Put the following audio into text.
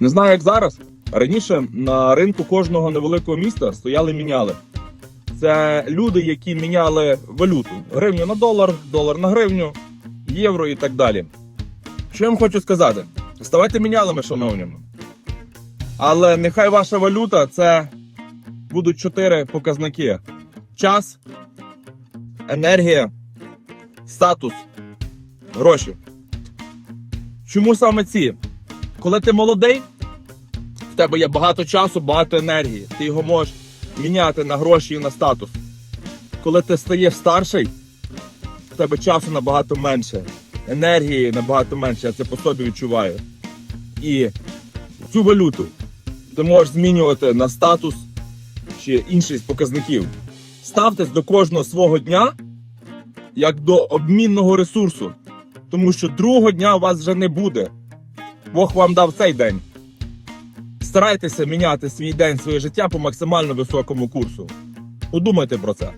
Не знаю, як зараз. Раніше на ринку кожного невеликого міста стояли міняли. Це люди, які міняли валюту: гривню на долар, долар на гривню, євро і так далі. Що я вам хочу сказати? Ставайте мінялими, шановними. Але нехай ваша валюта це будуть чотири показники: час, енергія, статус, гроші. Чому саме ці? Коли ти молодий, в тебе є багато часу, багато енергії. Ти його можеш міняти на гроші і на статус. Коли ти стаєш старший, в тебе часу набагато менше, енергії набагато менше, я це по собі відчуваю. І цю валюту ти можеш змінювати на статус чи з показників. Ставтесь до кожного свого дня як до обмінного ресурсу, тому що другого дня у вас вже не буде. Бог вам дав цей день. Старайтеся міняти свій день, своє життя по максимально високому курсу. Подумайте про це.